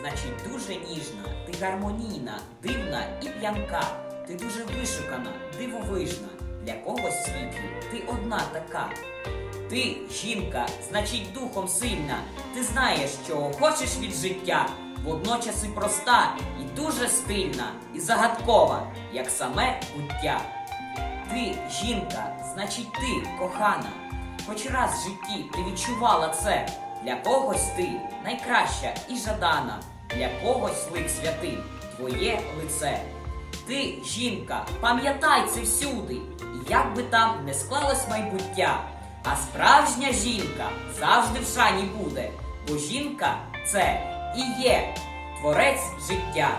значить дуже ніжна, ти гармонійна, дивна і п'янка. Ти дуже вишукана, дивовижна. Для когось світлі, ти одна така. Ти жінка, значить духом сильна. Ти знаєш, чого хочеш від життя. Водночас і проста, і дуже стильна, і загадкова, як саме буття. Ти жінка, значить ти кохана. Хоч раз в житті ти відчувала це. Для когось ти найкраща і жадана, для когось лик святий, твоє лице. Ти, жінка, пам'ятай це всюди, як би там не склалось майбуття. А справжня жінка завжди в шані буде, бо жінка це і є творець життя.